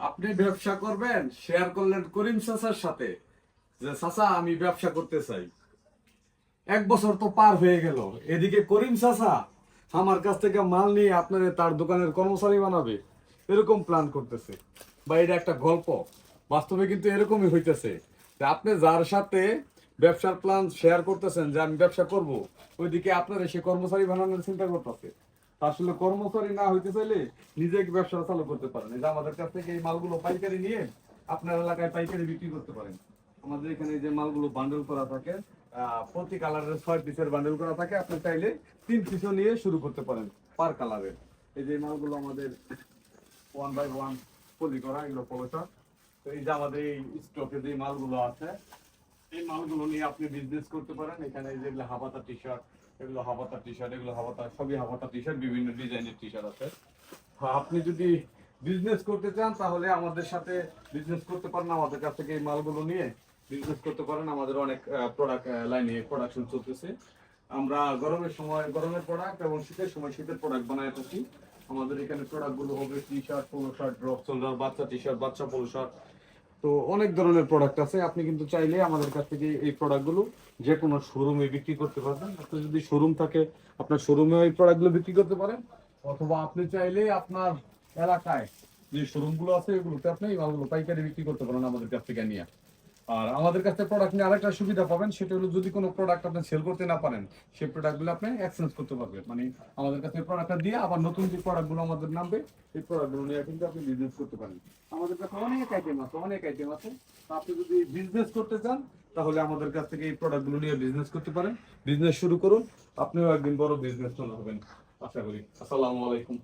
আপনি ব্যবসা করবেন শেয়ার করলেন করিম চাচার সাথে। যে, চাচা, আমি ব্যবসা করতে চাই। এক বছর তো পার হয়ে গেল। এদিকে করিম চাচা আমার কাছ থেকে মাল নিয়ে আপনার তার দোকানের কর্মচারী বানাবে। এরকম প্ল্যান করতেছে। বা এটা একটা গল্প। বাস্তবে কিন্তু এরকমই হইতেছে। যে আপনি যার সাথে ব্যবসার প্ল্যান শেয়ার করতেছেন যে, আমি ব্যবসা করব। ওইদিকে আপনার সে কর্মচারী বানানোর চিন্তা করতেছে। আসলে কর্মচারী না হইতে চাইলে নিজে ব্যবসা চালু করতে পারেন। এই যে আমাদের কাছ থেকে এই মালগুলো পাইকারি নিয়ে আপনার এলাকায় পাইকারি বিক্রি করতে পারেন। আমাদের এখানে যে মালগুলো বান্ডেল করা থাকে প্রতি কালারের ছয় পিসের বান্ডেল করা থাকে, আপনি চাইলে তিন পিসও নিয়ে শুরু করতে পারেন পার কালারের এই যে মালগুলো আমাদের ওয়ান বাই ওয়ান পলি করা, এগুলো পলোটা তো এই যে আমাদের এই স্টকে যে মালগুলো আছে এই মালগুলো নিয়ে আপনি বিজনেস করতে পারেন। এখানে যেগুলো হাবাতা টি শার্ট এগুলো হাবাতা টি শার্ট এগুলো হাবাতা, সবই হাবাতা টি শার্ট বিভিন্ন ডিজাইনের টি শার্ট আছে আপনি যদি বিজনেস করতে চান, তাহলে আমাদের সাথে বিজনেস করতে পারেন। আমাদের কাছ থেকে এই মালগুলো নিয়ে বিজনেস করতে পারেন। আমাদের অনেক প্রোডাক্ট লাইনে প্রোডাকশন চলতেছে। আমরা গরমের সময়, গরমের প্রোডাক্ট এবং শীতের সময় শীতের প্রোডাক্ট বানায় থাকি। আমাদের এখানে প্রোডাক্টগুলো হবে T shirt polo shirt drop shoulder বাচ্চা টি শার্ট বাচ্চা পোলো শার্ট তো অনেক ধরনের প্রোডাক্ট আছে। আপনি কিন্তু চাইলে আমাদের কাছ থেকে এই প্রোডাক্টগুলো যে কোনো শোরুমে বিক্রি করতে পারবেন। আপনার যদি শোরুম থাকে, আপনার শোরুমে এই প্রোডাক্টগুলো বিক্রি করতে পারেন। অথবা আপনি চাইলে আপনার এলাকায় যে শোরুমগুলো আছে এগুলোতে আপনি এই মালগুলো পাইকারি বিক্রি করতে পারেন আমাদের কাছ থেকে নিয়ে। আর আমাদের কাছে প্রোডাক্ট নিয়ে আরেকটা সুবিধা পাবেন, সেটা হলো যদি কোনো প্রোডাক্ট আপনি সেল করতে না পারেন, সেই প্রোডাক্টগুলো আপনি এক্সচেঞ্জ করতে পারবেন। মানে আমাদের কাছে প্রোডাক্টটা দিয়ে আবার নতুন যে প্রোডাক্টগুলো আমাদের নামবে, সেই প্রোডাক্টগুলো নিয়ে কিন্তু আপনি বিজনেস করতে পারেন। আমাদের কাছে অনেক আইটেম আছে, অনেক আইটেম আছে। আপনি যদি বিজনেস করতে চান, তাহলে আমাদের কাছ থেকে এই প্রোডাক্টগুলো নিয়ে বিজনেস করতে পারেন। বিজনেস শুরু করুন, আপনিও একদিন বড় বিজনেস হবেন। আশা করি। আসসালামু আলাইকুম।